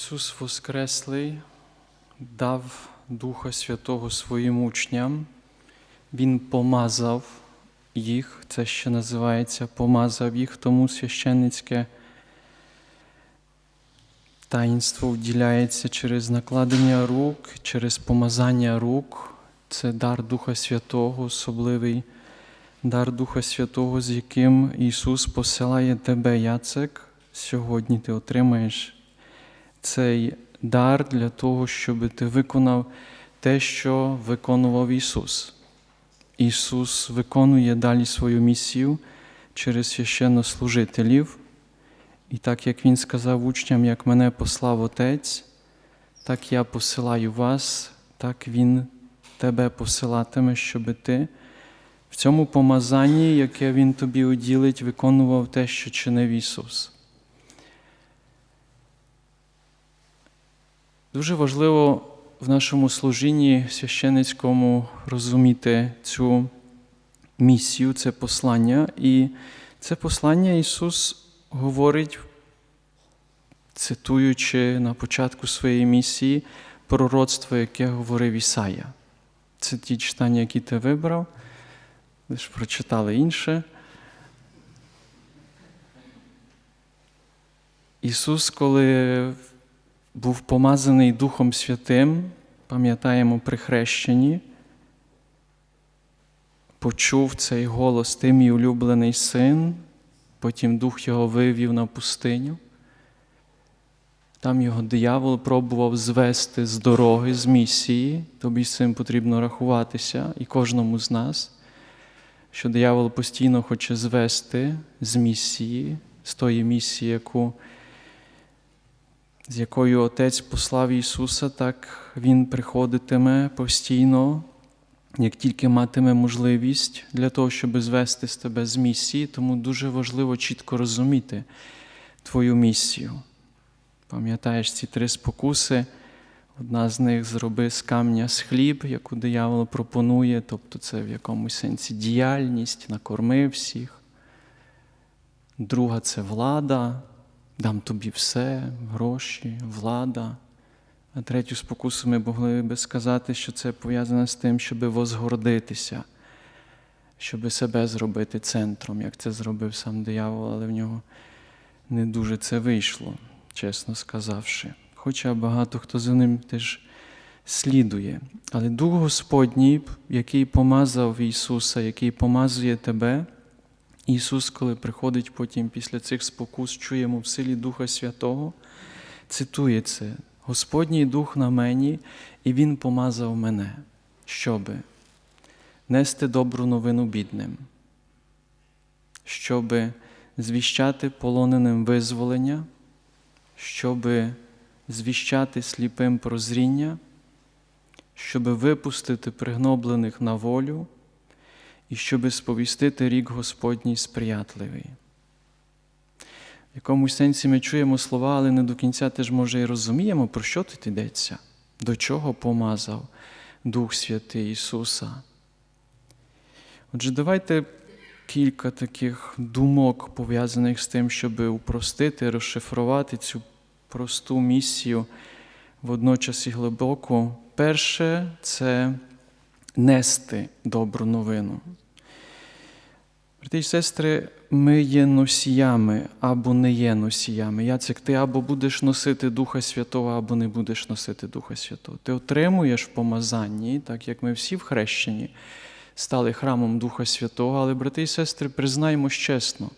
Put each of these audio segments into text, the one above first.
Ісус Воскреслий дав Духа Святого своїм учням. Він помазав їх, це ще називається помазав їх, тому священницьке таїнство вділяється через накладення рук, через помазання рук. Це дар Духа Святого, особливий дар Духа Святого, з яким Ісус посилає тебе, Яцек. Сьогодні ти отримаєш цей дар для того, щоб ти виконав те, що виконував Ісус. Ісус виконує далі свою місію через священнослужителів. І так як Він сказав учням, як мене послав Отець, так я посилаю вас, так Він тебе посилатиме, щоб ти в цьому помазанні, яке Він тобі уділить, виконував те, що чинив Ісус. Дуже важливо в нашому служінні священницькому розуміти цю місію, це послання. І це послання Ісус говорить, цитуючи на початку своєї місії пророцтво, яке говорив Ісая. Це ті читання, які ти вибрав. Ви ж прочитали інше. Ісус, коли був помазаний Духом Святим, пам'ятаємо при хрещенні, почув цей голос ти мій улюблений син, потім Дух його вивів на пустиню. Там його диявол пробував звести з дороги, з місії, тобі з цим потрібно рахуватися і кожному з нас, що диявол постійно хоче звести з місії, з тої місії, яку з якою Отець послав Ісуса, так Він приходитиме постійно, як тільки матиме можливість для того, щоб звести з тебе з місії, тому дуже важливо чітко розуміти твою місію. Пам'ятаєш ці три спокуси, одна з них зроби з камня з хліб, яку диявол пропонує, тобто це в якомусь сенсі діяльність, накорми всіх. Друга це влада, дам тобі все, гроші, влада. А третю спокусу ми могли би сказати, що це пов'язане з тим, щоб возгордитися, щоб себе зробити центром, як це зробив сам диявол, але в нього не дуже це вийшло, чесно сказавши. Хоча багато хто за ним теж слідує. Але Дух Господній, який помазав Ісуса, який помазує тебе, Ісус, коли приходить потім після цих спокус, чуємо в силі Духа Святого, цитує це: Господній Дух на мені, і Він помазав мене, щоби нести добру новину бідним, щоби звіщати полоненим визволення, щоби звіщати сліпим прозріння, щоби випустити пригноблених на волю і щоби сповістити рік Господній сприятливий. В якомусь сенсі ми чуємо слова, але не до кінця теж може і розуміємо, про що тут йдеться, до чого помазав Дух Святий Ісуса. Отже, давайте кілька таких думок, пов'язаних з тим, щоб упростити, розшифрувати цю просту місію водночас і глибоку. Перше це нести добру новину. Брати і сестри, ми є носіями або не є носіями. Яцек, ти або будеш носити Духа Святого, або не будеш носити Духа Святого. Ти отримуєш в помазанні, так як ми всі в хрещенні стали храмом Духа Святого, але, брати і сестри, признаймо чесно,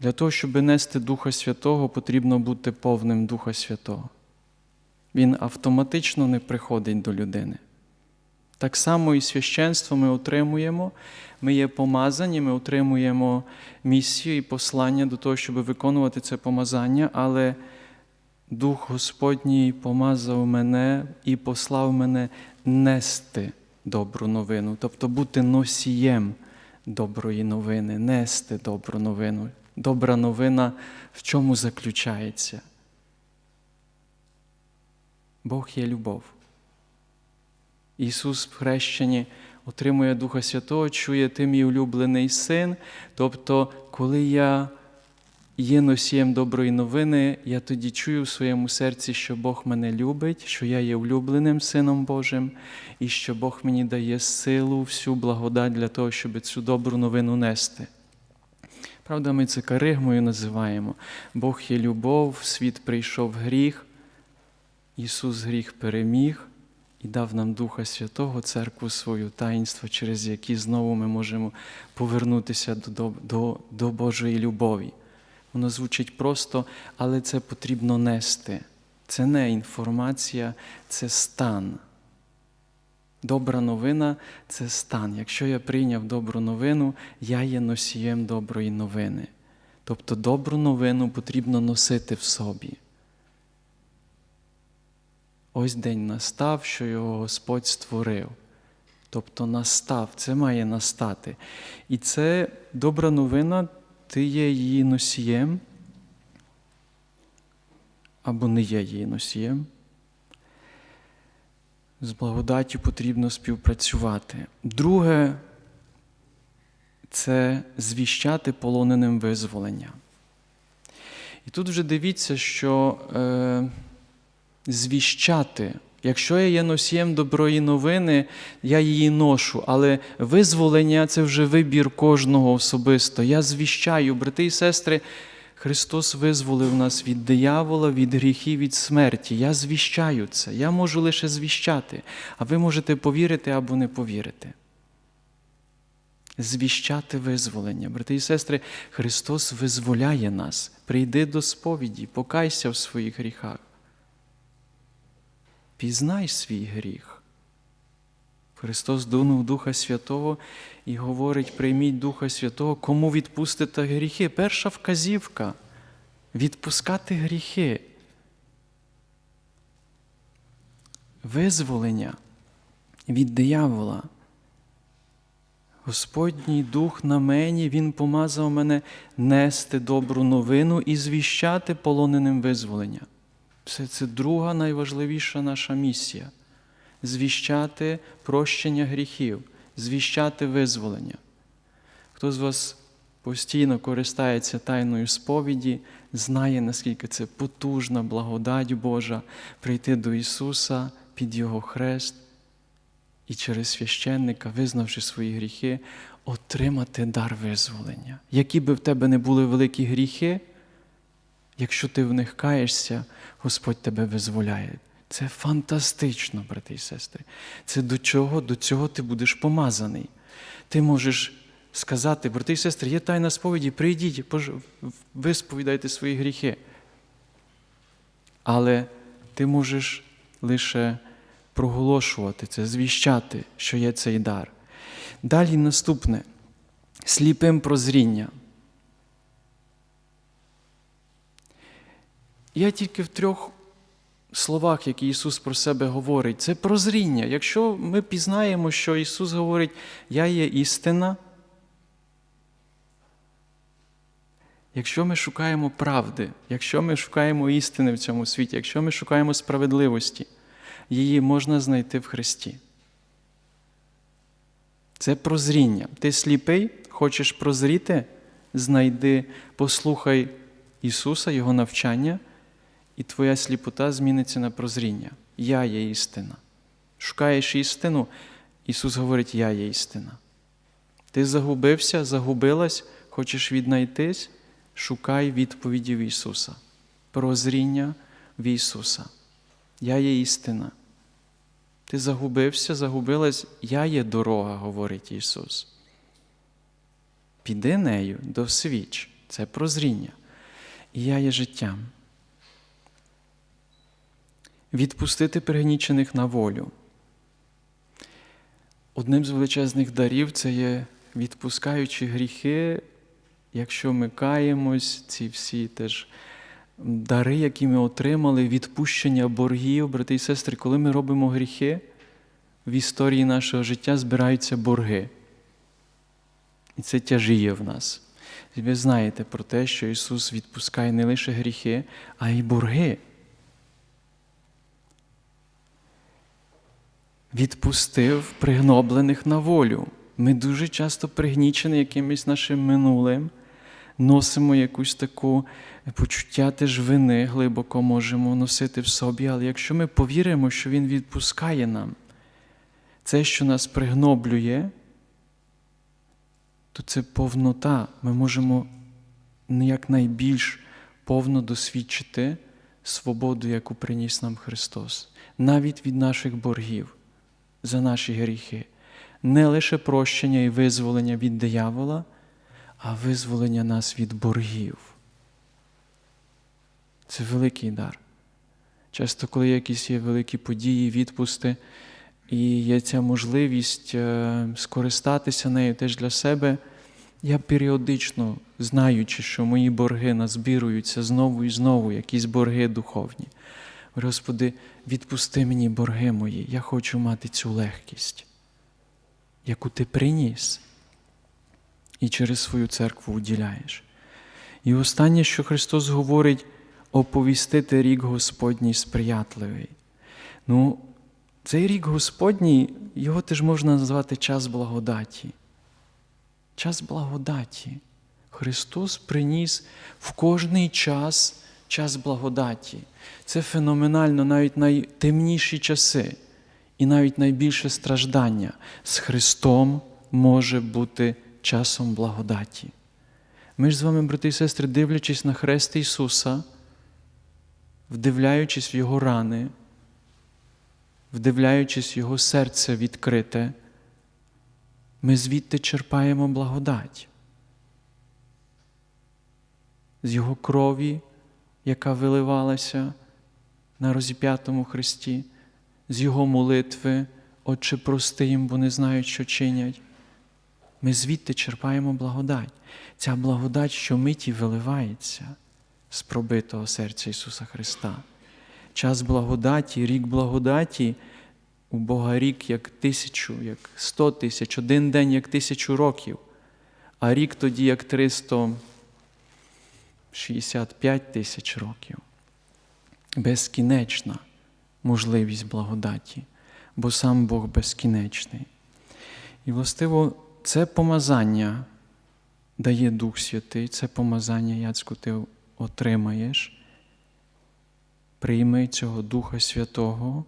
для того, щоб нести Духа Святого, потрібно бути повним Духа Святого. Він автоматично не приходить до людини. Так само і священство ми отримуємо, ми є помазані, ми отримуємо місію і послання до того, щоб виконувати це помазання, але Дух Господній помазав мене і послав мене нести добру новину, тобто бути носієм доброї новини, нести добру новину. Добра новина в чому заключається? Бог є любов. Ісус в хрещенні отримує Духа Святого, чує ти мій улюблений син. Тобто, коли я є носієм доброї новини, я тоді чую в своєму серці, що Бог мене любить, що я є улюбленим Сином Божим, і що Бог мені дає силу, всю благодать для того, щоб цю добру новину нести. Правда, ми це каригмою називаємо. Бог є любов, в світ прийшов гріх, Ісус гріх переміг і дав нам Духа Святого, церкву свою таїнство, через які знову ми можемо повернутися до, до, до Божої любові. Воно звучить просто, але це потрібно нести. Це не інформація, це стан. Добра новина це стан. Якщо я прийняв добру новину, я є носієм доброї новини. Тобто добру новину потрібно носити в собі. Ось день настав, що його Господь створив. Тобто настав, це має настати. І це добра новина, ти є її носієм, або не є її носієм. З благодаттю потрібно співпрацювати. Друге це звіщати полоненим визволення. І тут вже дивіться, що е, звіщати, якщо я є носієм доброї новини, я її ношу, але визволення це вже вибір кожного особисто. Я звіщаю, брати і сестри, Христос визволив нас від диявола, від гріхів, від смерті. Я звіщаю це. Я можу лише звіщати, а ви можете повірити або не повірити. Звіщати визволення. Брати і сестри, Христос визволяє нас. Прийди до сповіді, покайся в своїх гріхах. Пізнай свій гріх. Христос дунув Духа Святого і говорить: прийміть Духа Святого, кому відпустите гріхи. Перша вказівка відпускати гріхи. Визволення від диявола. Господній Дух на мені, Він помазав мене нести добру новину і звіщати полоненим визволення. Це, це друга найважливіша наша місія звіщати прощення гріхів, звіщати визволення. Хто з вас постійно користається тайною сповіді, знає, наскільки це потужна благодать Божа прийти до Ісуса під Його хрест і через священника, визнавши свої гріхи, отримати дар визволення. Які би в тебе не були великі гріхи, якщо ти в них каєшся, Господь тебе визволяє. Це фантастично, брати і сестри. Це до чого? До цього ти будеш помазаний. Ти можеш сказати, брати і сестри, є тайна сповіді, прийдіть, висповідайте свої гріхи. Але ти можеш лише проголошувати це, звіщати, що є цей дар. Далі наступне сліпим прозріння. Я тільки в трьох словах, які Ісус про себе говорить, це прозріння. Якщо ми пізнаємо, що Ісус говорить, Я є істина. Якщо ми шукаємо правди, якщо ми шукаємо істини в цьому світі, якщо ми шукаємо справедливості, її можна знайти в Христі. Це прозріння. Ти сліпий, хочеш прозріти, знайди, послухай Ісуса, Його навчання і твоя сліпота зміниться на прозріння. Я є істина. Шукаєш істину, Ісус говорить, Я є істина. Ти загубився, загубилась, хочеш віднайтись, шукай відповіді в Ісуса. Прозріння в Ісуса. Я є істина. Ти загубився, загубилась, я є дорога, говорить Ісус. Піди нею до свіч, це прозріння. І я є життям відпустити пригнічених на волю. Одним з величезних дарів це є відпускаючи гріхи, якщо ми каємось, ці всі теж дари, які ми отримали, відпущення боргів, брати і сестри, коли ми робимо гріхи, в історії нашого життя збираються борги. І це тяжіє в нас. Ви знаєте про те, що Ісус відпускає не лише гріхи, а й борги. Відпустив пригноблених на волю. Ми дуже часто пригнічені якимось нашим минулим, носимо якусь таку почуття теж вини, глибоко можемо носити в собі, але якщо ми повіримо, що Він відпускає нам це, що нас пригноблює, то це повнота. Ми можемо якнайбільш повно досвідчити свободу, яку приніс нам Христос, навіть від наших боргів за наші гріхи. Не лише прощення і визволення від диявола, а визволення нас від боргів. Це великий дар. Часто, коли якісь є великі події, відпусти, і є ця можливість е, скористатися нею теж для себе, я періодично, знаючи, що мої борги назбіруються знову і знову, якісь борги духовні. Господи, відпусти мені борги мої, я хочу мати цю легкість, яку ти приніс і через свою церкву уділяєш. І останнє, що Христос говорить, оповістити рік Господній сприятливий. Ну, цей рік Господній, його теж можна назвати час благодаті. Час благодаті. Христос приніс в кожний час час благодаті. Це феноменально навіть найтемніші часи і навіть найбільше страждання з Христом може бути часом благодаті. Ми ж з вами, брати і сестри, дивлячись на хрест Ісуса, вдивляючись в Його рани, вдивляючись в Його серце відкрите, ми звідти черпаємо благодать. З Його крові, яка виливалася на розіп'ятому Христі, з Його молитви, Отче, прости їм, бо не знають, що чинять. Ми звідти черпаємо благодать. Ця благодать щомиті виливається з пробитого серця Ісуса Христа. Час благодаті, рік благодаті, у Бога рік як тисячу, як сто тисяч, один день як тисячу років, а рік тоді як 365 тисяч років. Безкінечна можливість благодаті, бо сам Бог безкінечний. І, властиво, це помазання дає Дух Святий, це помазання, Яцьку, ти отримаєш. Прийми цього Духа Святого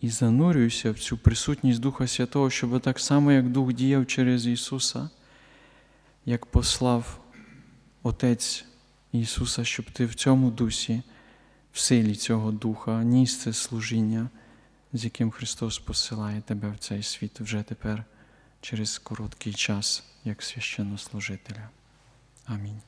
і занурюйся в цю присутність Духа Святого, щоб так само, як Дух діяв через Ісуса, як послав Отець Ісуса, щоб ти в цьому дусі, в силі цього Духа, ніс це служіння, з яким Христос посилає тебе в цей світ вже тепер через короткий час, як священнослужителя. Амінь.